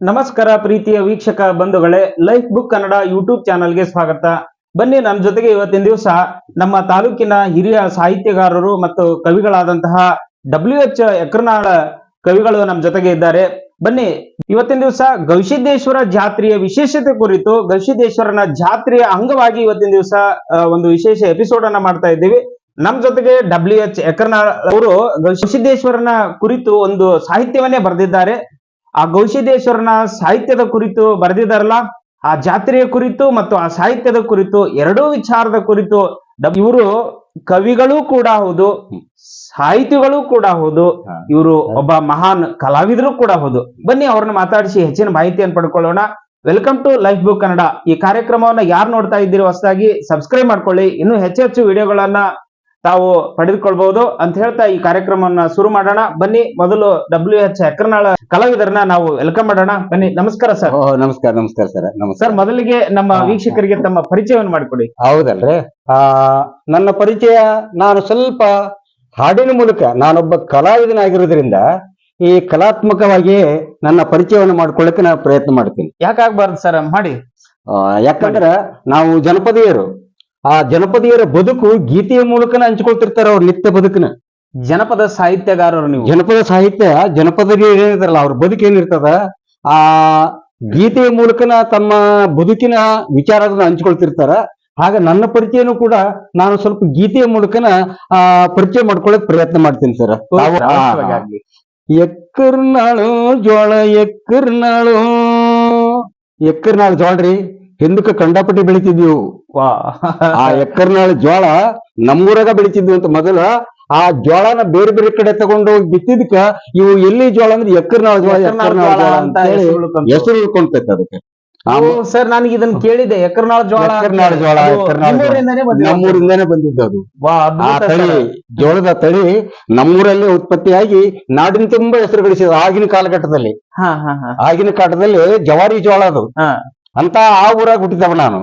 ನಮಸ್ಕಾರ ಪ್ರೀತಿಯ ವೀಕ್ಷಕ ಬಂಧುಗಳೇ, ಲೈಫ್ ಬುಕ್ ಕನ್ನಡ ಯೂಟ್ಯೂಬ್ ಚಾನಲ್ಗೆ ಸ್ವಾಗತ. ಬನ್ನಿ ನನ್ನ ಜೊತೆಗೆ ಇವತ್ತಿನ ದಿವಸ ನಮ್ಮ ತಾಲೂಕಿನ ಹಿರಿಯ ಸಾಹಿತ್ಯಗಾರರು ಮತ್ತು ಕವಿಗಳಾದಂತಹ ಡಬ್ಲ್ಯೂ ಎಚ್ ಎಕರ್ನಾಳ ಕವಿಗಳು ನಮ್ಮ ಜೊತೆಗೆ ಇದ್ದಾರೆ. ಬನ್ನಿ, ಇವತ್ತಿನ ದಿವಸ ಗವಿಸಿದ್ದೇಶ್ವರ ಜಾತ್ರೆಯ ವಿಶೇಷತೆ ಕುರಿತು ಗವಿಸಿದ್ದೇಶ್ವರನ ಜಾತ್ರೆಯ ಅಂಗವಾಗಿ ಇವತ್ತಿನ ದಿವಸ ಒಂದು ವಿಶೇಷ ಎಪಿಸೋಡ್ ಅನ್ನ ಮಾಡ್ತಾ ಇದ್ದೀವಿ. ನಮ್ ಜೊತೆಗೆ ಡಬ್ಲ್ಯೂ ಎಚ್ ಎಕರ್ನಾಳ್ ಅವರು ಗವಿಸಿದ್ದೇಶ್ವರನ ಕುರಿತು ಒಂದು ಸಾಹಿತ್ಯವನ್ನೇ ಬರೆದಿದ್ದಾರೆ. ಆ ಗೌಶಿದೇಶ್ವರನ ಸಾಹಿತ್ಯದ ಕುರಿತು ಬರೆದಿದ್ದಾರಲ್ಲ ಆ ಜಾತ್ರೆಯ ಕುರಿತು ಮತ್ತು ಆ ಸಾಹಿತ್ಯದ ಕುರಿತು ಎರಡೂ ವಿಚಾರದ ಕುರಿತು ಇವರು ಕವಿಗಳು ಕೂಡ ಹೌದು ಸಾಹಿತಿಗಳು ಕೂಡ ಹೌದು. ಇವರು ಒಬ್ಬ ಮಹಾನ್ ಕಲಾವಿದರು ಕೂಡ ಹೌದು. ಬನ್ನಿ ಅವ್ರನ್ನ ಮಾತಾಡಿಸಿ ಹೆಚ್ಚಿನ ಮಾಹಿತಿಯನ್ನು ಪಡ್ಕೊಳ್ಳೋಣ. Welcome to life book Kannada ಈ ಕಾರ್ಯಕ್ರಮವನ್ನ ಯಾರು ನೋಡ್ತಾ ಇದ್ದೀರಿ ಹೊಸದಾಗಿ ಸಬ್ಸ್ಕ್ರೈಬ್ ಮಾಡ್ಕೊಳ್ಳಿ. ಇನ್ನೂ ಹೆಚ್ಚು ಹೆಚ್ಚು ವಿಡಿಯೋಗಳನ್ನ ತಾವು ಪಡೆದುಕೊಳ್ಬಹುದು ಅಂತ ಹೇಳ್ತಾ ಈ ಕಾರ್ಯಕ್ರಮವನ್ನ ಶುರು ಮಾಡೋಣ. ಬನ್ನಿ ಮೊದಲು ಡಬ್ಲ್ಯೂ ಎಚ್ ಅಕ್ರನಾಳ ಕಲಾವಿದರನ್ನ ನಾವು ವೆಲ್ಕಮ್ ಮಾಡೋಣ. ಬನ್ನಿ ನಮಸ್ಕಾರ ಸರ್. ಓಹ್ ನಮಸ್ಕಾರ ನಮಸ್ಕಾರ ಸರ್. ನಮಸ್ಕಾರ. ಸರ್ ಮೊದಲಿಗೆ ನಮ್ಮ ವೀಕ್ಷಕರಿಗೆ ತಮ್ಮ ಪರಿಚಯವನ್ನು ಮಾಡಿಕೊಡಿ. ಹೌದಲ್ರಿ. ಆ ನನ್ನ ಪರಿಚಯ ನಾನು ಸ್ವಲ್ಪ ಹಾಡಿನ ಮೂಲಕ ನಾನೊಬ್ಬ ಕಲಾವಿದನಾಗಿರೋದ್ರಿಂದ ಈ ಕಲಾತ್ಮಕವಾಗಿ ನನ್ನ ಪರಿಚಯವನ್ನು ಮಾಡ್ಕೊಳ್ಳಕ್ಕೆ ನಾನು ಪ್ರಯತ್ನ ಮಾಡ್ತೀನಿ. ಯಾಕಾಗ್ಬಾರ್ದು ಸರ್ ಮಾಡಿ. ಯಾಕಂದ್ರೆ ನಾವು ಜನಪದೀಯರು. ಆ ಜನಪದೀಯರ ಬದುಕು ಗೀತೆಯ ಮೂಲಕನ ಹಂಚ್ಕೊಳ್ತಿರ್ತಾರೆ ಅವ್ರ ನಿತ್ಯ ಬದುಕನ ಜನಪದ ಸಾಹಿತ್ಯಗಾರರು ನೀವು. ಜನಪದ ಸಾಹಿತ್ಯ ಜನಪದ ಏನಿರ್ತಾರಲ್ಲ ಅವ್ರ ಬದುಕು ಏನಿರ್ತದ? ಆ ಗೀತೆಯ ಮೂಲಕನ ತಮ್ಮ ಬದುಕಿನ ವಿಚಾರಗಳನ್ನ ಹಂಚ್ಕೊಳ್ತಿರ್ತಾರ. ಹಾಗೆ ನನ್ನ ಪರಿಚಯನೂ ಕೂಡ ನಾನು ಸ್ವಲ್ಪ ಗೀತೆಯ ಮೂಲಕನ ಆ ಪರಿಚಯ ಮಾಡ್ಕೊಳ್ಳಕ್ ಪ್ರಯತ್ನ ಮಾಡ್ತೀನಿ ಸರ್. ಎಕ್ಕರ್ನಾಳು ಜೋಳ ಎಕ್ಕರ್ನಾಳು. ಎಕ್ಕರ್ನಾಳು ಜೋಳ ರೀ ಹಿಂದಕ್ಕೆ ಕಂಡಾಪಟ್ಟಿ ಬೆಳಿತಿದ್ವು ಆ ಎಕ್ಕರ್ನಾಳ ಜೋಳ ನಮ್ಮೂರಾಗ ಬೆಳಿತಿದ್ವಿ ಅಂತ ಮೊದಲ ಆ ಜೋಳನ ಬೇರೆ ಬೇರೆ ಕಡೆ ತಗೊಂಡು ಹೋಗಿ ಬಿತ್ತಿದ್ಕ ಇವು ಎಲ್ಲಿ ಜೋಳ ಅಂದ್ರೆ ಎಕ್ಕರ್ನಾಳ ಜೋಳ ಎಕ್ಕರ್ನಾಳ ಜೋಳ ಅಂತ ಹೆಸರು ಉಳ್ಕೊಂತು. ಉಳ್ಕೊಂತೈತೆ ಅದಕ್ಕೆ. ಸರ್ ನನಗೆ ಇದನ್ನ ಕೇಳಿದೆ ಎಕ್ಕರ್ನಾಳ ಜೋಳ ಎಕ್ಕರ್ನಾಳ ಎಕರ್ನಾಳ್ ಜೋಳ, ಅದು ಎಕರ್ನಾಳ್ ಜೋಳ. ನಿಮ್ಮೂರಿಂದನೇ ಬಂದಿದ್ದು ಅದು. ಆ ತಳಿ. ಜೋಳದ ತಳಿ ನಮ್ಮೂರಲ್ಲೇ ಉತ್ಪತ್ತಿಯಾಗಿ ನಾಡಿನ ತುಂಬಾ ಹೆಸರು ಗಳಿಸಿದ ಆಗಿನ ಕಾಲಘಟ್ಟದಲ್ಲಿ. ಆಗಿನ ಕಾಲದಲ್ಲಿ ಜವಾರಿ ಜೋಳ ಅದು. ಹಾ. ಅಂತ ಆ ಊರಾಗ ಹುಟ್ಟಿದವ ನಾನು.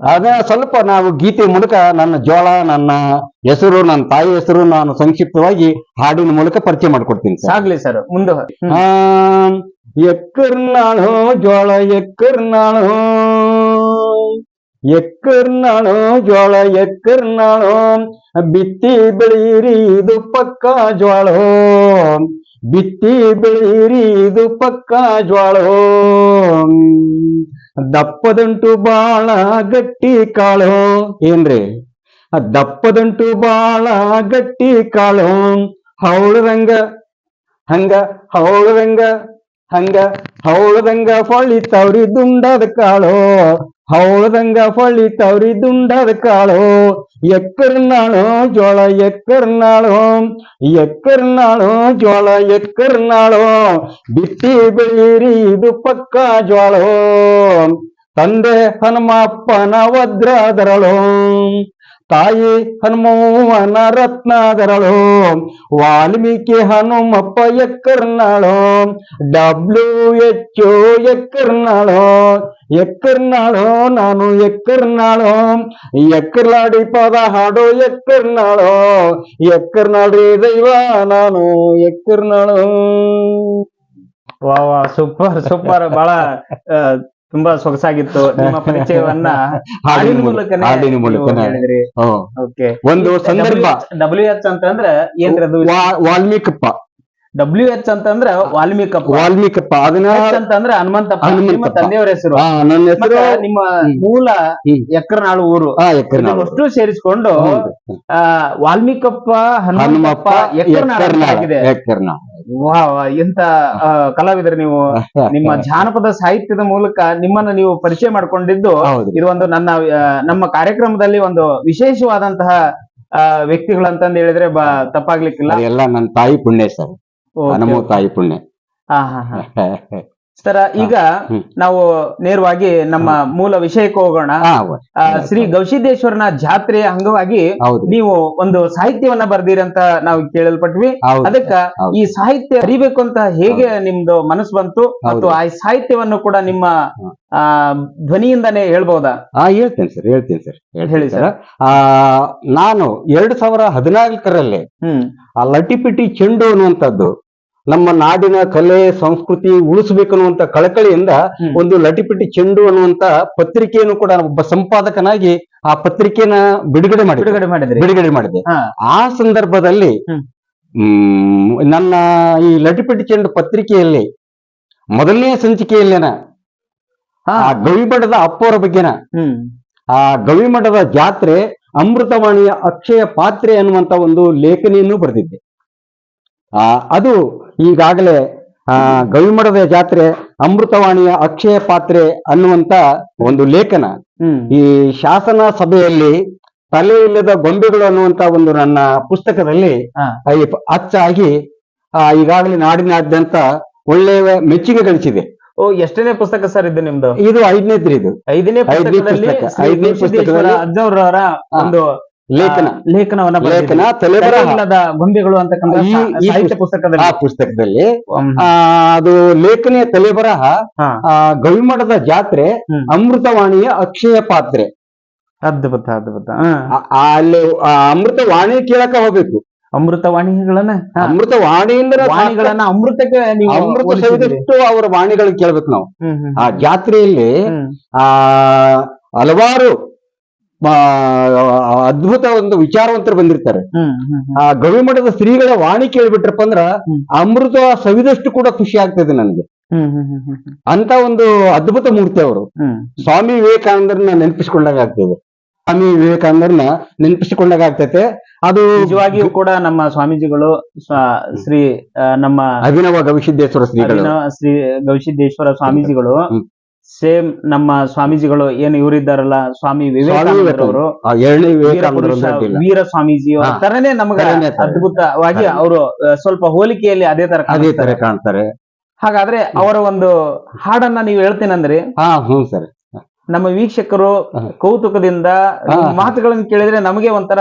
ಅದ ಸ್ವಲ್ಪ ನಾವು ಗೀತೆ ಮೂಲಕ ನನ್ನ ಜೋಳ ನನ್ನ ಹೆಸರು ನನ್ನ ತಾಯಿ ಹೆಸರು ನಾನು ಸಂಕ್ಷಿಪ್ತವಾಗಿ ಹಾಡಿನ ಮೂಲಕ ಪರಿಚಯ ಮಾಡ್ಕೊಡ್ತೀನಿ ಸರ್. ಸಾಗ್ಲಿ ಸರ್ ಮುಂದೆ. ಆ, ಎಕ್ಕರ್ನಾಳು ಜೋಳ ಎಕ್ಕರ್ನಾಳು ಎಕ್ಕರ್ನಾಳು ಜೋಳ ಎಕ್ಕರ್ನಾಳು ಬಿತ್ತಿ ಬೆಳೀರಿ ಇದು ಪಕ್ಕ ಜ್ವಾಳ ಬಿತ್ತಿ ಬೆಳೀರಿ ಇದು ಪಕ್ಕ ಜ್ವಾಳ. ದಪ್ಪದಂಟು ಬಾಳ ಗಟ್ಟಿ ಕಾಳು. ಏನ್ರಿ? ದಪ್ಪದಂಟು ಬಾಳ ಗಟ್ಟಿ ಕಾಳು. ಹೌಳದಂಗ, ಹಂಗ ಹೌಳದಂಗ ಹಂಗ, ಹೌಳದಂಗ ಹೊಳಿತಾವ್ರಿ ದುಂಡದ ಕಾಳು. ಹೌಳದಂಗ ಹೊಳಿತವ್ರಿ ದುಂಡದ ಕಾಳು ಎಕ್ಕರ್ನಾಳು ಜೋಳ ಎಕ್ಕರ್ನಾಳು ಎಕ್ಕರ್ನಾಳು ಜೋಳ ಎಕ್ಕರ್ನಾಳು ಬಿತ್ತಿ ಬೆಳೀರಿ ಇದು ಪಕ್ಕ ಜ್ವಾಳ ತಂದೆ ಹನುಮಪ್ಪನ ವಜ್ರದರಳು ತಾಯಿ ಹನುಮವ್ವನ ರತ್ನದರಳು ವಾಲ್ಮೀಕಿ ಹನುಮಪ್ಪ ಎಕ್ಕರ್ನಾಳು ಡಬ್ಲ್ಯೂ ಎಚ್ ಎಕ್ಕರ್ನಾಳು ಎಕ್ಕರ್ನಾಳು ನಾನು ಎಕ್ಕರ್ನಾಳು ಎಕ್ಕರ್ಲಾಡಿ ಪದ ಹಾಡೋ ಎಕ್ಕರ್ನಾಳು ಎಕ್ಕರ್ನಾಡಿ ದೈವ ನಾನು ಎಕ್ಕರ್ನಾಳು ವಾ ವಾ ಸೂಪರ್ ಸೂಪರ್ ಬಹಳ ಆ, ತುಂಬಾ ಸೊಗಸಾಗಿತ್ತು ನಿಮ್ಮ ಪರಿಚಯವನ್ನ ಹಾಡಿನ ಮೂಲಕನೇ ಹಾಡಿನ ಮೂಲಕನೇ. ನೀವು ಹೇಳಿದ್ರಿ ಹ್ಮ್. ಓಕೆ ಒಂದು ಸಂದರ್ಭ ಡಬ್ಲ್ಯೂ ಎಚ್ ಅಂತಂದ್ರೆ ಏನ್ರದು ವಾ- ವಾಲ್ಮೀಕಪ್ಪ ಡಬ್ಲ್ಯೂ ಎಚ್ ಅಂತಂದ್ರೆ ವಾಲ್ಮೀಕಪ್ಪ. ವಾಲ್ಮೀಕಪ್ಪ. ಅದನ್ನ ಅಂತಂದ್ರೆ ಹನುಮಂತಪ್ಪ. ನಿಮ್ಮ ತಂದೆಯವರ ಹೆಸರು. ನನ್ನ ಹೆಸರು ನಿಮ್ಮ ಮೂಲ ಎಕ್ಕರನಾಳು ಊರು. ಅಷ್ಟು ಸೇರಿಸಿಕೊಂಡು ವಾಲ್ಮೀಕಪ್ಪ ಹನುಮಂತಪ್ಪ ಹನುಮಪ್ಪ ವಾ, ಎಂತ ಕಲಾವಿದರು ನೀವು. ನಿಮ್ಮ ಜಾನಪದ ಸಾಹಿತ್ಯದ ಮೂಲಕ ನಿಮ್ಮನ್ನ ನೀವು ಪರಿಚಯ ಮಾಡ್ಕೊಂಡಿದ್ದು ಇದು ಒಂದು ನನ್ನ ನಮ್ಮ ಕಾರ್ಯಕ್ರಮದಲ್ಲಿ ಒಂದು ವಿಶೇಷವಾದಂತಹ ವ್ಯಕ್ತಿಗಳು ಅಂತಂದ ಹೇಳಿದ್ರೆ ಬ ತಪ್ಪಾಗ್ಲಿಕ್ಕಿಲ್ಲ. ಎಲ್ಲ ನನ್ನ ತಾಯಿ ಪುಣ್ಯ ಸರ್. ಓಕೆ. ತಾಯಿ ಪುಣ್ಯ. ಸರ ಹಾ ಹಾ. ಸರ್ ಈಗ ನಾವು ನೇರವಾಗಿ ನಮ್ಮ ಮೂಲ ವಿಷಯಕ್ಕೆ ಹೋಗೋಣ. ಆ, ಶ್ರೀ ಗವಿಸಿದ್ದೇಶ್ವರನ ಜಾತ್ರೆಯ ಅಂಗವಾಗಿ ನೀವು ಒಂದು ಸಾಹಿತ್ಯವನ್ನ ಬರ್ದಿರಂತ ಅಂತ ನಾವು ಕೇಳಲ್ಪಟ್ವಿ. ಅದಕ್ಕ ಈ ಸಾಹಿತ್ಯ ಅರಿಬೇಕು ಅಂತ ಹೇಗೆ ನಿಮ್ದು ಮನಸ್ಸು ಬಂತು ಮತ್ತು ಆ ಸಾಹಿತ್ಯವನ್ನು ಕೂಡ ನಿಮ್ಮ. ಆ ಧ್ವನಿಯಿಂದಾನೇ ಹೇಳ್ಬಹುದಾ ಹಾ ಹೇಳ್ತೇನೆ ಸರ್ ಹೇಳ್ತೀನಿ ಸರ್. ಹೇಳಿ ಸರ್. ಆ ನಾನು ಎರಡ್ ಸಾವಿರ ಹದಿನಾಲ್ಕರಲ್ಲಿ ಹ್ಮ್. ಆ ಲಟಿಪಿಟಿ ಚೆಂಡು ಅನ್ನುವಂಥದ್ದು ನಮ್ಮ ನಾಡಿನ ಕಲೆ ಸಂಸ್ಕೃತಿ ಉಳಿಸಬೇಕನ್ನುವಂತ ಕಳಕಳಿಯಿಂದ ಒಂದು ಲಟಿಪಿಟಿ ಚೆಂಡು ಅನ್ನುವಂತ ಪತ್ರಿಕೆಯನ್ನು ಕೂಡ ಒಬ್ಬ ಸಂಪಾದಕನಾಗಿ ಆ ಪತ್ರಿಕೆನ ಬಿಡುಗಡೆ ಮಾಡಿ ಬಿಡುಗಡೆ ಮಾಡಿದ್ರಿ. ಬಿಡುಗಡೆ ಮಾಡಿದೆ ಆ ಸಂದರ್ಭದಲ್ಲಿ ನನ್ನ ಈ ಲಟಿಪಿಟಿ ಚೆಂಡು ಪತ್ರಿಕೆಯಲ್ಲಿ ಮೊದಲನೇ ಸಂಚಿಕೆಯಲ್ಲೇನ ಆ ಗವಿಮಠದ ಅಪ್ಪವರ ಬಗ್ಗೆನ ಆ ಗವಿಮಠದ ಜಾತ್ರೆ ಅಮೃತವಾಣಿಯ ಅಕ್ಷಯ ಪಾತ್ರೆ ಅನ್ನುವಂತ ಒಂದು ಲೇಖನಿಯನ್ನು ಬರೆದಿದ್ದೆ. ಅದು ಈಗಾಗಲೇ ಆ ಗವಿಮಠದ ಜಾತ್ರೆ ಅಮೃತವಾಣಿಯ ಅಕ್ಷಯ ಪಾತ್ರೆ ಅನ್ನುವಂತ ಒಂದು ಲೇಖನ. ಈ ಶಾಸನ ಸಭೆಯಲ್ಲಿ ತಲೆ ಇಲ್ಲದ ಗೊಂಬೆಗಳು ಅನ್ನುವಂತ ಒಂದು ನನ್ನ ಪುಸ್ತಕದಲ್ಲಿ ಅಚ್ಚಾಗಿ ಆ, ಈಗಾಗಲೇ ನಾಡಿನಾದ್ಯಂತ ಒಳ್ಳೆಯ ಮೆಚ್ಚುಗೆ ಗಳಿಸಿದೆ. ಓ ಎಷ್ಟನೇ ಪುಸ್ತಕ ಸರ್ ಇದು ನಿಮ್ದು? ಇದು ಐದನೇದ್ರಿ ಇದು ಐದನೇ ಪುಸ್ತಕದಲ್ಲಿ ಐದನೇ. ಒಂದು ಲೇಖನ. ಲೇಖನವನ್ನ ಲೇಖನ ತಲೆಬರಹದ ಗೊಂಬೆಗಳು ಅಂತಕ್ಕಂಥ ಈ- ಪುಸ್ತಕದಲ್ಲಿ. ಆ ಪುಸ್ತಕದಲ್ಲಿ ಆ ಅದು ಲೇಖನೆಯ ತಲೆಬರಹ ಗವಿಮಠದ ಜಾತ್ರೆ ಅಮೃತವಾಣಿಯ ಅಕ್ಷಯ ಪಾತ್ರೆ. ಅದ್ಭುತ ಅದ್ಭುತ. ಅಲ್ಲಿ ಅಮೃತವಾಣಿ ಕೇಳಕ ಹೋಗ್ಬೇಕು. ಅಮೃತವಾಣಿಗಳನ್ನ. ಅಮೃತವಾಣಿಯಿಂದ ವಾಣಿಗಳನ್ನ ಅಮೃತಕ್ಕೆ ಅಮೃತ. ಸವಿದಷ್ಟು ಅವರ ವಾಣಿಗಳನ್ನ ಕೇಳ್ಬೇಕು ನಾವು. ಆ ಜಾತ್ರೆಯಲ್ಲಿ ಆ ಹಲವಾರು ಅದ್ಭುತ ಒಂದು ವಿಚಾರವಂತರು ಬಂದಿರ್ತಾರೆ. ಆ ಗವಿಮಠದ ಶ್ರೀಗಳ ವಾಣಿ ಕೇಳ್ಬಿಟ್ರಪ್ಪ ಅಂದ್ರ. ಅಮೃತ ಸವಿದಷ್ಟು ಕೂಡ ಖುಷಿ ಆಗ್ತದೆ ನನಗೆ. ಅಂತ ಒಂದು ಅದ್ಭುತ ಮೂರ್ತಿ ಅವರು ಸ್ವಾಮಿ ವಿವೇಕಾನಂದರನ್ನ ನೆನಪಿಸಿಕೊಂಡಾಗ ಆಗ್ತದೆ ಸ್ವಾಮಿ ವಿವೇಕಾನಂದರನ್ನ ನೆನಪಿಸಿಕೊಂಡಾಗ ಆಗ್ತೈತೆ ಅದು ನಿಜವಾಗಿಯೂ ಕೂಡ ನಮ್ಮ ಸ್ವಾಮೀಜಿಗಳು ಶ್ರೀ ನಮ್ಮ ಅಭಿನವ ಗವಿಸಿದ್ದೇಶ್ವರ ಶ್ರೀ ಶ್ರೀ ಗವಿಸಿದ್ದೇಶ್ವರ ಸ್ವಾಮೀಜಿಗಳು. ಸೇಮ್ ನಮ್ಮ ಸ್ವಾಮೀಜಿಗಳು ಏನು ಇವರಿದ್ದಾರಲ್ಲ ಸ್ವಾಮಿ ವಿವೇಕಾನಂದರವರು ವೀರ ಸ್ವಾಮೀಜಿ. ತರನೇ ನಮಗೆ ಅದ್ಭುತವಾಗಿ. ಅವರು ಸ್ವಲ್ಪ ಹೋಲಿಕೆಯಲ್ಲಿ ಅದೇ ತರ ಅದೇ ತರ ಕಾಣ್ತಾರೆ. ಹಾಗಾದ್ರೆ ಅವರ ಒಂದು ಹಾಡನ್ನ ನೀವು ಹೇಳ್ತೇನಂದ್ರೆ. ಹಾ ಹ್ಞೂ ಸರ್. ನಮ್ಮ ವೀಕ್ಷಕರು ಕೌತುಕದಿಂದ. ಮಾತುಗಳನ್ನ ಕೇಳಿದ್ರೆ ನಮಗೆ ಒಂಥರ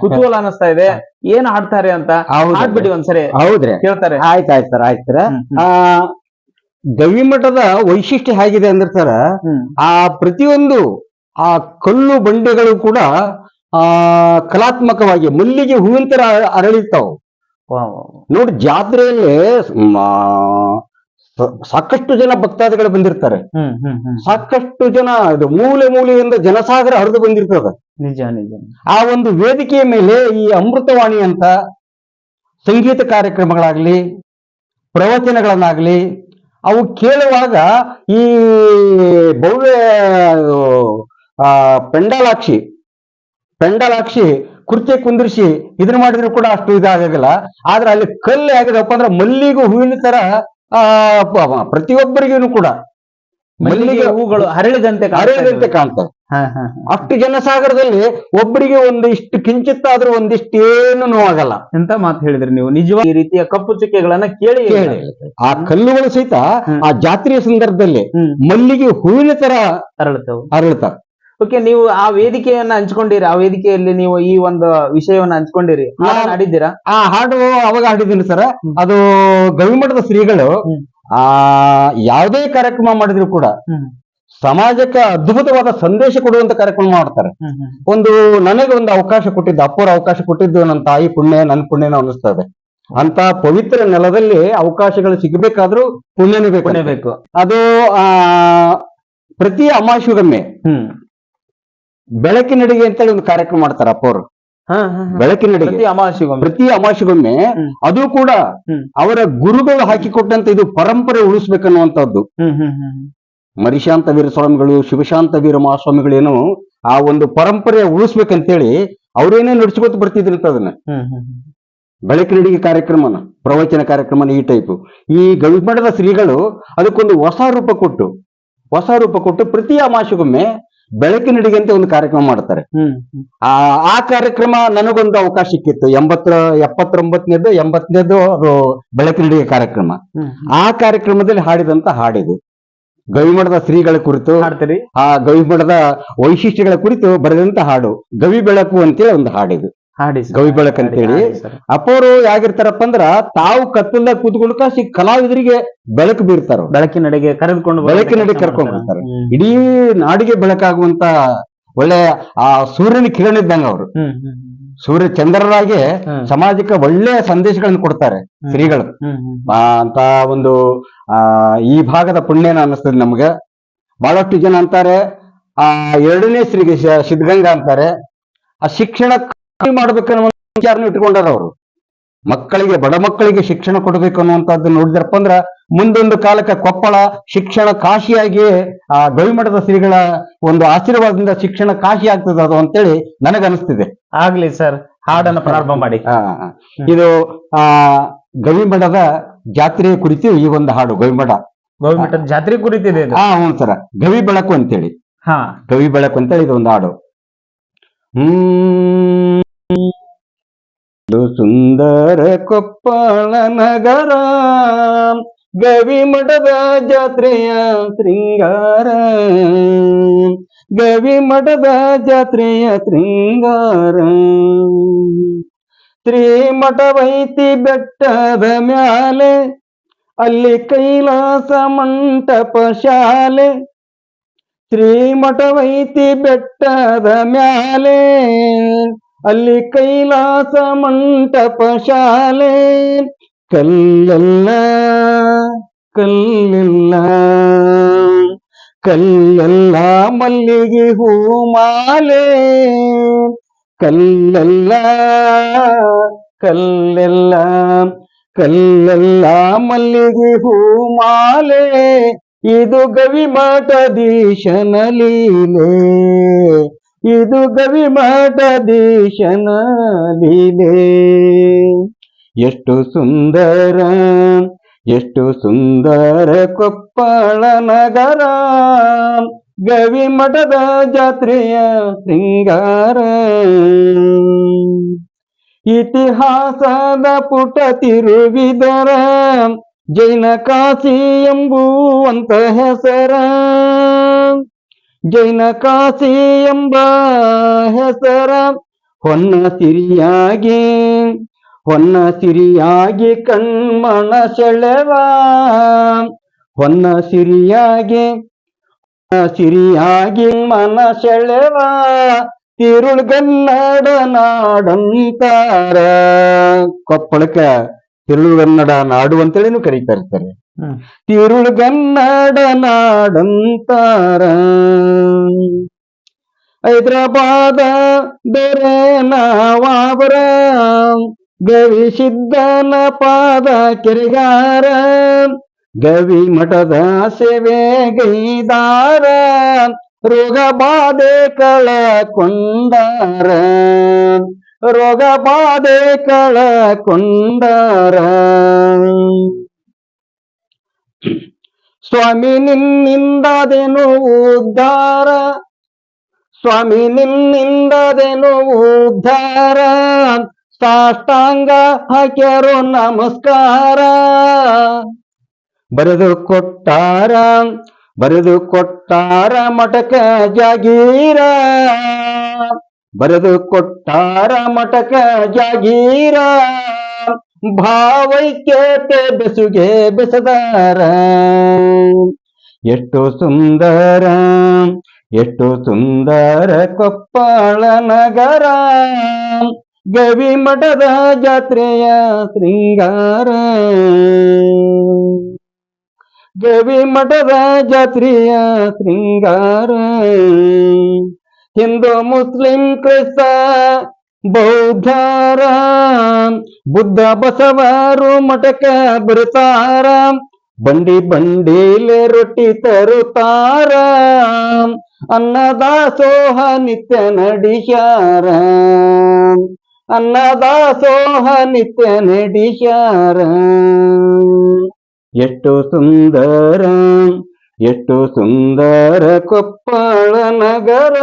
ಕುತೂಹಲ ಅನಿಸ್ತಾ ಇದೆ. ಏನ್ ಹಾಡ್ತಾರೆ ಅಂತ ಹಾಡ್ಬಿಡಿ ಒಂದ್ಸರಿ ಹೌದ್ರಿ. ಕೇಳ್ತಾರೆ. ಆಯ್ತಾಯ್ತು ಆಯ್ತು ಸರ್ ಆಯ್ತು ಸರ್. ಗವಿಮಠದ ವೈಶಿಷ್ಟ್ಯ ಹೇಗಿದೆ ಅಂದ್ರೆ ಸರ್ ಆ ಪ್ರತಿಯೊಂದು ಆ ಕಲ್ಲು ಬಂಡೆಗಳು ಕೂಡ ಆ ಕಲಾತ್ಮಕವಾಗಿ ಮಲ್ಲಿಗೆ ಹೂವಿನ ತರ ಅರಳಿರ್ತಾವ. ನೋಡಿ ಜಾತ್ರೆಯಲ್ಲಿ ಸಾಕಷ್ಟು ಜನ ಭಕ್ತಾದಿಗಳು ಬಂದಿರ್ತಾರೆ. ಸಾಕಷ್ಟು ಜನ ಇದು ಮೂಲೆ ಮೂಲೆಯಿಂದ ಜನಸಾಗರ ಹರಿದು ಬಂದಿರ್ತದೆ. ನಿಜ ನಿಜ. ಆ ಒಂದು ವೇದಿಕೆಯ ಮೇಲೆ ಈ ಅಮೃತವಾಣಿ ಅಂತ ಸಂಗೀತ ಕಾರ್ಯಕ್ರಮಗಳಾಗ್ಲಿ ಪ್ರವಚನಗಳನ್ನಾಗ್ಲಿ ಅವು ಕೇಳುವಾಗ ಈ ಭವ್ಯ ಪೆಂಡಲಾಕ್ಷಿ ಪೆಂಡಲಾಕ್ಷಿ ಕುರ್ಚಿ ಕುಂದಿರಿಸಿ ಇದನ್ನ ಮಾಡಿದ್ರು ಕೂಡ ಅಷ್ಟು ಇದಾಗಲ್ಲ ಆದ್ರೆ ಅಲ್ಲಿ ಕಲ್ಲು ಹೇಗಿದಪ್ಪ ಅಂದ್ರೆ ಮಲ್ಲಿಗೆ ಹೂವಿನ ತರ, ಆ ಪ್ರತಿಯೊಬ್ಬರಿಗೂ ಕೂಡ. ಮಲ್ಲಿಗೆ ಹೂಗಳು ಹರಳಿದಂತೆ ಹರಳಿದಂತೆ. ಕಾಣ್ತವೆ. ಅಷ್ಟು ಜನಸಾಗರದಲ್ಲಿ ಒಬ್ಬರಿಗೆ ಒಂದಿಷ್ಟು ಕಿಂಚಿತ್ತಾದ್ರೂ ಒಂದಿಷ್ಟು ಏನು ನೋವಾಗಲ್ಲ. ಎಂತ ಮಾತು ಹೇಳಿದ್ರಿ ನೀವು? ನಿಜವಾಗಿ ಈ ರೀತಿಯ ಕಪ್ಪು ಚುಕ್ಕೆಗಳನ್ನ ಕೇಳಿ ಆ ಕಲ್ಲುಗಳು ಸಹಿತ ಆ ಜಾತ್ರೆಯ ಸಂದರ್ಭದಲ್ಲಿ ಮಲ್ಲಿಗೆ ಹೂವಿನ ತರ ಅರಳುತ್ತವೆ ಅರಳುತ್ತವೆ ಓಕೆ ನೀವು ಆ ವೇದಿಕೆಯನ್ನ ಹಂಚ್ಕೊಂಡಿರಿ. ಆ ವೇದಿಕೆಯಲ್ಲಿ ನೀವು ಈ ಒಂದು ವಿಷಯವನ್ನ ಹಂಚ್ಕೊಂಡಿರಿ. ಹಾಡಿದ್ದೀರಾ? ಆ ಹಾಡು ಅವಾಗ ಹಾಡಿದ್ದೀನಿ ಸರ್. ಅದು ಗವಿಮಠದ ಶ್ರೀಗಳು. ಆ ಯಾವುದೇ ಕಾರ್ಯಕ್ರಮ ಮಾಡಿದ್ರು ಕೂಡ ಸಮಾಜಕ್ಕೆ ಅದ್ಭುತವಾದ ಸಂದೇಶ ಕೊಡುವಂತ ಕಾರ್ಯಕ್ರಮ ಮಾಡ್ತಾರೆ. ಒಂದು ನನಗೆ ಒಂದು ಅವಕಾಶ ಕೊಟ್ಟಿದ್ದು ಅಪ್ಪರ ಅವಕಾಶ ಕೊಟ್ಟಿದ್ದು ನನ್ನ ತಾಯಿ ಪುಣ್ಯ ನನ್ನ ಪುಣ್ಯನ ಅನ್ನಿಸ್ತದೆ. ಅಂತ ಪವಿತ್ರ ನೆಲದಲ್ಲಿ ಅವಕಾಶಗಳು ಸಿಗಬೇಕಾದ್ರೂ ಪುಣ್ಯನೇ ಬೇಕು. ಬೇಕು. ಅದು ಆ ಪ್ರತಿ ಅಮಾಶುಗೊಮ್ಮೆ ಬೆಳಕಿನಡಿಗೆ ಅಂತೇಳಿ ಒಂದು ಕಾರ್ಯಕ್ರಮ ಮಾಡ್ತಾರೆ ಅಪ್ಪವರು. ಬೆಳಕಿನಡಿಗೆ. ಪ್ರತಿ ಅಮಾವಾಸ್ಯೆಗೊಮ್ಮೆ. ಅದು ಕೂಡ ಅವರ ಗುರುಗಳು ಹಾಕಿಕೊಟ್ಟಂತ ಇದು ಪರಂಪರೆ ಉಳಿಸ್ಬೇಕನ್ನುವಂತದ್ದು ಮರಿಶಾಂತ ವೀರಸ್ವಾಮಿಗಳು ಶಿವಶಾಂತ ವೀರ ಮಹಾಸ್ವಾಮಿಗಳೇನು ಆ ಒಂದು ಪರಂಪರೆ ಉಳಿಸ್ಬೇಕಂತೇಳಿ ಅವರೇನೇ ನಡ್ಸ್ಕೊತ ಬರ್ತಿದ್ರಂತ ಅದನ್ನ. ಬೆಳಕಿನಡಿಗೆ ಕಾರ್ಯಕ್ರಮನ ಪ್ರವಚನ ಕಾರ್ಯಕ್ರಮನ ಈ ಟೈಪ್ ಈ ಗವಿಮಠದ ಶ್ರೀಗಳು ಅದಕ್ಕೊಂದು ಹೊಸ ರೂಪ ಕೊಟ್ಟು ಹೊಸ ರೂಪ ಕೊಟ್ಟು ಪ್ರತಿ ಅಮಾಶಗೊಮ್ಮೆ ಬೆಳಕಿನಡಿಗೆ ಅಂತ ಒಂದು ಕಾರ್ಯಕ್ರಮ ಮಾಡ್ತಾರೆ. ಆ ಆ ಕಾರ್ಯಕ್ರಮ ನನಗೊಂದು ಅವಕಾಶ ಸಿಕ್ಕಿತ್ತು. ಎಂಬತ್ತರ ಎಪ್ಪತ್ತೊಂಬತ್ತನೇದು ಎಂಬತ್ತನೇದು ಅದು ಬೆಳಕಿನಡಿಗೆ ಕಾರ್ಯಕ್ರಮ. ಆ ಕಾರ್ಯಕ್ರಮದಲ್ಲಿ ಹಾಡಿದಂತ ಹಾಡಿದು ಗವಿಮಠದ ಶ್ರೀಗಳ ಕುರಿತು ಹಾಡ್ತೀರಿ? ಆ ಗವಿಮಠದ ವೈಶಿಷ್ಟ್ಯಗಳ ಕುರಿತು ಬರೆದಂತ ಹಾಡು ಗವಿ ಬೆಳಕು ಅಂತೇಳಿ ಒಂದು ಹಾಡಿದು. ಹಾಡಿ. ಗವಿ ಹೇಳಿ ಹಾಡಿ, ಅಂತೇಳಿ ಹಾಡಿ ಸರ್. ಅಪ್ಪವರು ಹೇಗಿರ್ತಾರಪ್ಪ ಅಂದ್ರ ತಾವು ಕತ್ತಲ್ದಾಗ ಕೂತ್ಕೊಂಡ ಕಾಸಿ ಕಲಾವಿದರಿಗೆ ಬೆಳಕು ಬೀರ್ತಾರ. ಬೆಳಕಿನಡೆಗೆ ಕರೆದುಕೊಂಡು ಬೆಳಕಿನಡೆಗೆ ಕರ್ಕೊಂಡು ಬರ್ತಾರೆ. ಇಡೀ ನಾಡಿಗೆ ಬೆಳಕಾಗುವಂತ ಒಳ್ಳೆ ಆ ಸೂರ್ಯನ ಕಿರಣ ಇದ್ದಂಗ ಅವರು. ಸೂರ್ಯ ಚಂದ್ರರಾಗೆ ಸಮಾಜಕ್ಕ ಒಳ್ಳೆಯ ಸಂದೇಶಗಳನ್ನು ಕೊಡ್ತಾರೆ. ಶ್ರೀಗಳು ಅಂತ ಒಂದು ಆ ಈ ಭಾಗದ ಪುಣ್ಯನ ಅನ್ನಿಸ್ತದೆ ನಮ್ಗೆ ಬಹಳಷ್ಟು ಜನ ಅಂತಾರೆ ಆ ಎರಡನೇ ಶ್ರೀಗೆ ಸಿದ್ಧಗಂಗಾ ಅಂತಾರೆ ಆ ಶಿಕ್ಷಣ ಮಾಡ್ಬೇಕನ್ನೋ ವಿಚಾರನ ಇಟ್ಕೊಂಡಾರ ಅವರು. ಮಕ್ಕಳಿಗೆ ಬಡ ಮಕ್ಕಳಿಗೆ ಶಿಕ್ಷಣ ಕೊಡಬೇಕು ಅನ್ನುವಂಥದ್ದು ನೋಡಿದ್ರಪ್ಪ ಅಂದ್ರ ಮುಂದೊಂದು ಕಾಲಕ್ಕೆ ಕೊಪ್ಪಳ ಶಿಕ್ಷಣ ಕಾಶಿಯಾಗಿ ಆ ಗವಿಮಠದ ಶ್ರೀಗಳ ಒಂದು ಆಶೀರ್ವಾದದಿಂದ ಶಿಕ್ಷಣ ಕಾಶಿ ಆಗ್ತದೆ ಅದು ಅಂತೇಳಿ ನನಗನ್ನಿಸ್ತಿದೆ. ಆಗ್ಲಿ ಸರ್ ಹಾಡನ್ನ ಪ್ರಾರಂಭ ಮಾಡಿ. ಆ, ಇದು ಆ ಗವಿಮಠದ ಜಾತ್ರೆಯ ಕುರಿತು ಈ ಒಂದು ಹಾಡು ಗವಿಮಠ. ಗವಿಮಠದ ಜಾತ್ರೆ ಕುರಿತಿದೆ ಇದು ಹಾ ಹ್ಞೂ ಸರ. ಗವಿ ಬೆಳಕು ಅಂತೇಳಿ. ಹಾ. ಗವಿ ಬೆಳಕು ಅಂತೇಳಿ ಇದು ಒಂದು ಹಾಡು. ಹ್ಮ್. ಸುಂದರ ಕೊಪ್ಪಳ ನಗರ, ಗವಿ ಮಠದ ಜಾತ್ರೆಯ ಶೃಂಗಾರ. ಗವಿ ಮಠದ ಜಾತ್ರೆಯ ಶೃಂಗಾರ. ಶ್ರೀಮಠವೈತಿ ಬೆಟ್ಟದ ಮ್ಯಾಲೆ, ಅಲ್ಲಿ ಕೈಲಾಸ ಮಂಟಪ ಶಾಲೆ. ಶ್ರೀಮಠವೈತಿ ಬೆಟ್ಟದ ಮ್ಯಾಲೆ ಅಲ್ಲಿ ಕೈಲಾಸ ಮಂಟಪ ಶಾಲೆ. ಕಲ್ಲಲ್ಲ, ಕಲ್ಲೆಲ್ಲ ಕಲ್ಲೆಲ್ಲ ಮಲ್ಲಿಗೆ ಹೂ ಮಾಲೆ. ಕಲ್ಲಲ್ಲ, ಕಲ್ಲೆಲ್ಲ ಕಲ್ಲೆಲ್ಲ ಮಲ್ಲಿಗೆ ಹೂ ಮಾಲೆ. ಇದು ಗವಿ ಮಠದೀಶನ ಲೀಲೆ. ಇದು ಗವಿ ಮಠದೀಶನ ಲೀಲೆ. ಎಷ್ಟು ಸುಂದರ ಎಷ್ಟು ಸುಂದರ ಕೊಪ್ಪಳ ನಗರ. ಗವಿ ಮಠದ ಜಾತ್ರೆಯ ಶೃಂಗಾರ. ಇತಿಹಾಸದ ಪುಟ ತಿರುವಿದರ, ಜೈನ ಕಾಶಿ ಎಂಬುವಂತ ಹೆಸರ. ಜೈನ ಕಾಶಿ ಎಂಬ ಹೆಸರ ಹೊನ್ನ ಸಿರಿಯಾಗಿ ಹೊನ್ನ ಸಿರಿಯಾಗಿ ಕಣ್ಮಣ ಸೆಳೆವ. ಹೊನ್ನ ಸಿರಿಯಾಗಿ ಸಿರಿಯಾಗಿ ಮನ ಸೆಳೆವ. ತಿರುಳ್ಗನ್ನಡ ನಾಡಂತಾರ. ಕೊಪ್ಪಳಕ್ಕ ತಿರುಳುಗನ್ನಡ ನಾಡು ಅಂತೇಳಿನೂ ಕರೀತಾ ಇರ್ತಾರೆ. ತಿರುಳುಗನ್ನಡ ನಾಡಂತಾರ. ಹೈದ್ರಾಬಾದ ಬೇರೆ ನಾವರ ಗವಿ ಸಿದ್ದನ ಪಾದ ಕೆರೆಗಾರ. ಗವಿ ಮಠದ ಸೇವೆ ಗೈದಾರ. ರೋಗ ಬಾಧೆ ಕಳ ಕೊಂಡಾರ ರೋಗ ಬಾಧೆ ಕಳ ಕೊಂಡಾರ. ಸ್ವಾಮಿ ನಿನ್ನಿಂದದೆನು ಉದ್ಧಾರ. ಸ್ವಾಮಿ ನಿನ್ನಿಂದದೆನು ಉದ್ಧಾರ. ಸಾಷ್ಟಾಂಗ ಹಾಕ್ಯರು ನಮಸ್ಕಾರ. ಬರೆದು ಕೊಟ್ಟಾರ ಬರೆದು ಕೊಟ್ಟಾರ ಮಟಕ ಜಾಗೀರ. ಬರೆದು ಕೊಟ್ಟಾರ ಮಟಕ ಜಾಗೀರ. ಭಾವೈಕ್ಯತೆ ಬೆಸುಗೆ ಬೆಸದಾರ. ಎಷ್ಟು ಸುಂದರ ಎಷ್ಟು ಸುಂದರ ಕೊಪ್ಪಳ ನಗರ. ಗವಿ ಮಠದ ಜಾತ್ರೆಯ ಶೃಂಗಾರ. ಗವಿ ಮಠದ ಜಾತ್ರೆಯ ಶೃಂಗಾರ. ಹಿಂದೂ ಮುಸ್ಲಿಂ ಕ್ರಿಸ್ತ ಬೌದ್ಧರ ಬುದ್ಧ ಬಸವರು ಮಠಕ ಬರ್ತಾರ ಬಂಡಿ ಬಂಡೀಲೆ ರೊಟ್ಟಿ ತರುತ್ತಾರ ಅನ್ನದಾಸೋಹ ನಿತ್ಯ ನಡಿಸ್ಯಾರ ಅನ್ನದಾಸೋಹ ನಿತ್ಯ ನಡಿಸ್ಯಾರ ಎಷ್ಟು ಸುಂದರ ಎಷ್ಟು ಸುಂದರ ಕೊಪ್ಪಳ ನಗರ.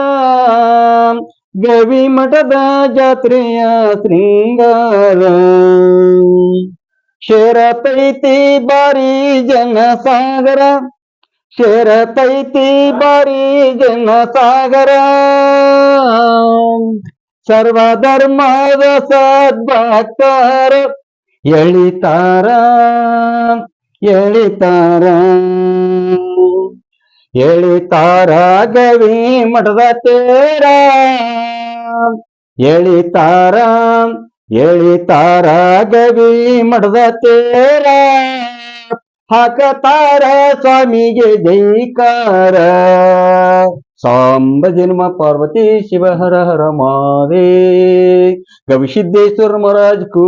ಗವಿ ಮಠದ ಜಾತ್ರೆಯ ಶೃಂಗಾರ. ಶೇರತೈತಿ ಬಾರಿ ಜನಸಾಗರ. ಶೇರತೈತಿ ಬಾರಿ ಜನಸಾಗರ. ಸರ್ವಧರ್ಮದ ಸದ್ಭಕ್ತರ ಎಳಿತಾರ. ಎಳಿತಾರ ಎಳಿತಾರ ಗವಿ ಮಠದ ತೇರ ಎಳಿತಾರ ಎಳಿತಾರ ಗವಿ ಮಡದ ತೇರ ಹಾಕತಾರ ಸ್ವಾಮಿಗೆ ಜೈಕಾರ ಸಾಂಬ ಜನ್ಮ ಪಾರ್ವತಿ ಶಿವ ಹರ ಹರ ಮಾದೇ ಗವಿಸಿದ್ದೇಶ್ವರ ಮಹಾರಾಜ್ ಕೂ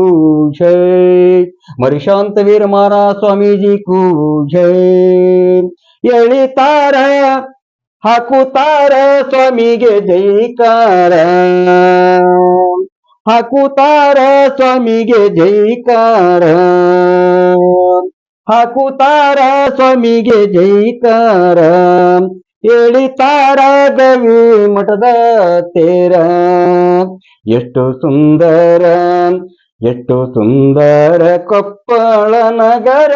ಜೈ ಮರಿಶಾಂತ ವೀರ ಮಹಾರಾಜ ಸ್ವಾಮೀಜಿ ಕೂ ಜೈ ಎಳಿತಾರ ಹಾಕುತ್ತಾರ ಸ್ವಾಮಿಗೆ ಜೈಕಾರ ಹಾಕುತ್ತಾರ ಸ್ವಾಮಿಗೆ ಜೈಕಾರ ಹಾಕುತ್ತಾರ ಸ್ವಾಮಿಗೆ ಜೈಕಾರ ಎಳಿತಾರ ಗವಿ ಮಠದ ತೇರ. ಎಷ್ಟು ಸುಂದರ ಎಷ್ಟು ಸುಂದರ ಕೊಪ್ಪಳ ನಗರ.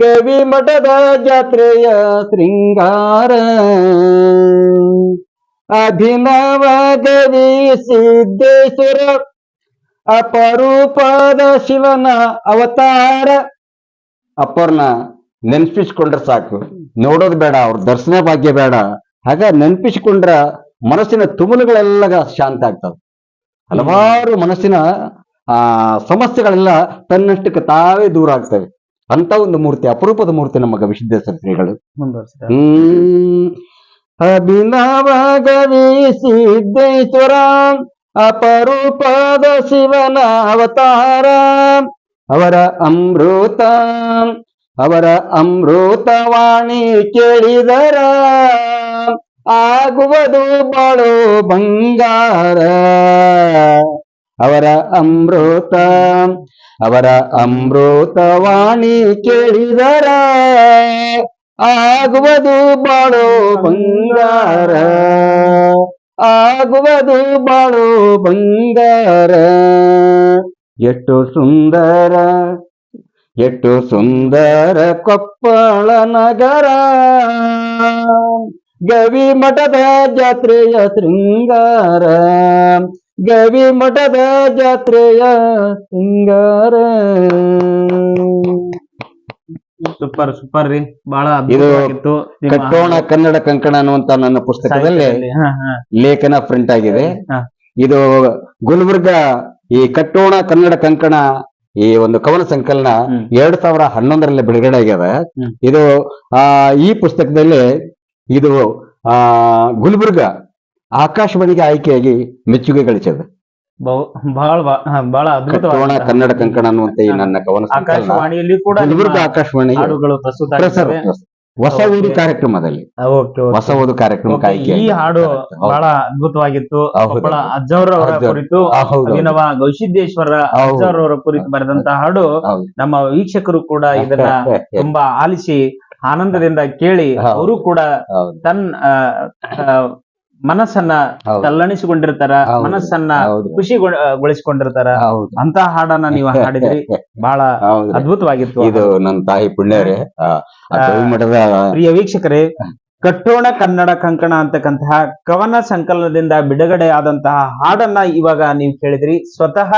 ಗವಿ ಮಠದ ಜಾತ್ರೆಯ ಶೃಂಗಾರ. ಅಭಿನವ ಗವಿ ಸಿದ್ದೇಶ್ವರ, ಅಪರೂಪದ ಶಿವನ ಅವತಾರ. ಅಪ್ಪರ್ನ ನೆನ್ಪಿಸ್ಕೊಂಡ್ರೆ ಸಾಕು. ನೋಡೋದು ಬೇಡ ಅವ್ರ ದರ್ಶನ ಭಾಗ್ಯ ಬೇಡ. ಹಾಗ ನೆನ್ಪಿಸ್ಕೊಂಡ್ರ ಮನಸ್ಸಿನ ತುಮಲುಗಳೆಲ್ಲ ಶಾಂತ ಆಗ್ತದೆ ಹಲವಾರು ಮನಸ್ಸಿನ ಆ ಸಮಸ್ಯೆಗಳೆಲ್ಲ ತನ್ನಷ್ಟಕ್ಕೆ ತಾವೇ ದೂರ ಆಗ್ತವೆ. ಅಂತ ಒಂದು ಮೂರ್ತಿ ಅಪರೂಪದ ಮೂರ್ತಿ ನಮ್ಮ ಗವಿಸಿದ್ದೇಶ್ವರ ಶ್ರೀಗಳು ಹ್ಮ್. ಅಭಿನವ ಸಿದ್ದೇಶ್ವರ ಅಪರೂಪದ ಶಿವನ ಅವತಾರ ಅವರ ಅಮೃತ ಅವರ ಅಮೃತವಾಣಿ ಕೇಳಿದರ, ಆಗುವುದು ಬಾಳೋ ಬಂಗಾರ. ಅವರ ಅಮೃತ, ಅವರ ಅಮೃತವಾಣಿ ಕೇಳಿದರ, ಆಗುವುದು ಬಾಳೋ ಬಂಗಾರ. ಆಗುವುದು ಬಾಳೋ ಬಂಗಾರ. ಎಷ್ಟು ಸುಂದರ ಎಷ್ಟು ಸುಂದರ ಕೊಪ್ಪಳ ನಗರ. ಗವಿ ಮಠದ ಜಾತ್ರೆಯ ಶೃಂಗಾರ. ಗವಿ ಮಠದ ಜಾತ್ರೆಯ ಶೃಂಗಾರ. ಸೂಪರ್ ಸೂಪರ್ ರೀ. ಬಹಳ ಇದು ಕಟ್ಟೋಣ ಕನ್ನಡ ಕಂಕಣ ಅನ್ನುವಂತ ನನ್ನ ಪುಸ್ತಕದಲ್ಲಿ. ಲೇಖನ ಪ್ರಿಂಟ್ ಆಗಿದೆ. ಇದು ಗುಲ್ಬರ್ಗ ಈ ಕಟ್ಟೋಣ ಕನ್ನಡ ಕಂಕಣ ಈ ಒಂದು ಕವನ ಸಂಕಲನ. ಎರಡ್ ಸಾವಿರ ಹನ್ನೊಂದರಲ್ಲಿ ಬಿಡುಗಡೆ ಆಗ್ಯದ. ಇದು ಆ ಈ ಪುಸ್ತಕದಲ್ಲಿ ಇದು ಆ ಗುಲ್ಬರ್ಗ ಆಕಾಶವಾಣಿಗೆ ಆಯ್ಕೆಯಾಗಿ ಮೆಚ್ಚುಗೆ ಗಳಿಸಿದ. ಬಹು- ಬಹಳ ಬಹಳ ಅದ್ಭುತವಾದ ಕನ್ನಡ ಕಂಕಣ ಅನ್ನುವಂತ ಈ ನನ್ನ ಕವನ ಸಂಕಲನ ಆಕಾಶವಾಣಿಯಲ್ಲಿ ಕೂಡ ಗುಲ್ಬರ್ಗ ಪ್ರಸ್ತುತ ಪ್ರಸಾರ. ಹೊಸ ಊರು ಕಾರ್ಯಕ್ರಮದಲ್ಲಿ. ಹೊಸ ಓದು ಕಾರ್ಯಕ್ರಮಕ್ಕೆ ಆಯ್ಕೆ ಈ ಹಾಡು ಬಹಳ ಅದ್ಭುತವಾಗಿತ್ತು. ಕೊಪ್ಪಳ ಅಜ್ಜವರವರ ಅಜ್ಜವ್ರ. ಕುರಿತು. ಅಭಿನವ ಗೌಶಿದ್ದೇಶ್ವರ ಹೌದು. ಅಜ್ಜವರವರ ಕುರಿತು ಬರೆದಂತ ಹಾಡು ನಮ್ಮ ವೀಕ್ಷಕರು ಕೂಡ ಇದನ್ನ ತುಂಬಾ ಆಲಿಸಿ ಆನಂದದಿಂದ ಕೇಳಿ ಅವರು ಕೂಡ. ತನ್ನ ಮನಸ್ಸನ್ನ. ತಲ್ಲಣಿಸಿಕೊಂಡಿರ್ತಾರ. ಮನಸ್ಸನ್ನ ಖುಷಿ ಗೊಳಿಸಿಕೊಂಡಿರ್ತಾರ ಅಂತ ಹಾಡನ್ನ ನೀವು ಹಾಡಿದ್ರಿ. ಬಹಳ ಅದ್ಭುತವಾಗಿತ್ತು. ಇದು ನನ್ನ ತಾಯಿ ಪುಣ್ಯರೇ ಪ್ರಿಯ ವೀಕ್ಷಕರೇ ಕಟ್ಟೋಣ ಕನ್ನಡ ಕಂಕಣ ಅಂತಕ್ಕಂತಹ ಕವನ ಸಂಕಲನದಿಂದ ಬಿಡುಗಡೆ ಆದಂತಹ ಹಾಡನ್ನ ಇವಾಗ ನೀವು ಕೇಳಿದ್ರಿ. ಸ್ವತಃ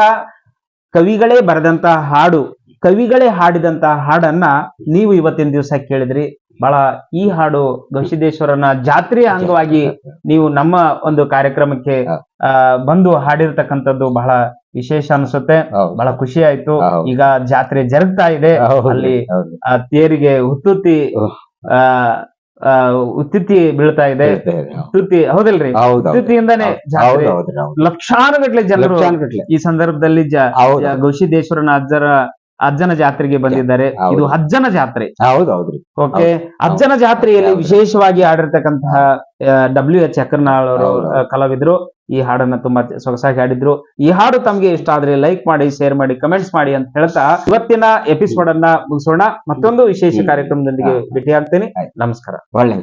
ಕವಿಗಳೇ ಬರೆದಂತಹ ಹಾಡು ಕವಿಗಳೇ ಹಾಡಿದಂತಹ ಹಾಡನ್ನ ನೀವು ಇವತ್ತಿನ ದಿವಸ ಕೇಳಿದ್ರಿ. ಬಹಳ ಈ ಹಾಡು ಗವಿಸಿದ್ದೇಶ್ವರನ ಜಾತ್ರೆಯ ಅಂಗವಾಗಿ ನೀವು ನಮ್ಮ ಒಂದು ಕಾರ್ಯಕ್ರಮಕ್ಕೆ ಬಂದು ಹಾಡಿರ್ತಕ್ಕಂಥದ್ದು ಬಹಳ ವಿಶೇಷ ಅನಿಸುತ್ತೆ. ಬಹಳ ಖುಷಿ ಆಯ್ತು. ಈಗ ಜಾತ್ರೆ ಜರುಗ್ತಾ ಇದೆ. ಅಲ್ಲಿ ಆ ತೇರಿಗೆ ಹುತ್ತುತ್ತಿ. ಆ ಉತ್ತಿತ್ತಿ ಬೀಳ್ತಾ ಇದೆ. ಉತ್ತುತ್ತಿ ಹೌದಲ್ರಿ? ಉತ್ತುತಿಯಿಂದಾನೆ. ಲಕ್ಷಾನುಗಟ್ಲೆ ಜನರು ಈ ಸಂದರ್ಭದಲ್ಲಿ. ಗವಿಸಿದ್ದೇಶ್ವರನ ಅಜ್ಜರ ಅಜ್ಜನ ಜಾತ್ರೆಗೆ ಬಂದಿದ್ದಾರೆ. ಇದು ಅಜ್ಜನ ಜಾತ್ರೆ. ಹೌದು ಹೌದ್ರಿ ಓಕೆ ಅಜ್ಜನ ಜಾತ್ರೆಯಲ್ಲಿ. ವಿಶೇಷವಾಗಿ ಆಡಿರ್ತಕ್ಕಂತಹ ಡಬ್ಲ್ಯೂ ಎಚ್ ಅಕ್ಕರ್ನಾಳ್ ಅವರು ಕಲಾವಿದರು. ಈ ಹಾಡನ್ನ ತುಂಬಾ ಸೊಗಸಾಗಿ ಹಾಡಿದ್ರು. ಈ ಹಾಡು ತಮ್ಗೆ ಇಷ್ಟ ಆದ್ರೆ ಲೈಕ್ ಮಾಡಿ ಶೇರ್ ಮಾಡಿ ಕಮೆಂಟ್ಸ್ ಮಾಡಿ ಅಂತ ಹೇಳ್ತಾ ಇವತ್ತಿನ ಎಪಿಸೋಡ್ ಅನ್ನ ಮುಗಿಸೋಣ. ಮತ್ತೊಂದು ವಿಶೇಷ ಕಾರ್ಯಕ್ರಮದೊಂದಿಗೆ ಭೇಟಿ ಭೇಟಿಯಾಗ್ತೇನೆ. ನಮಸ್ಕಾರ. ಒಳ್ಳೆ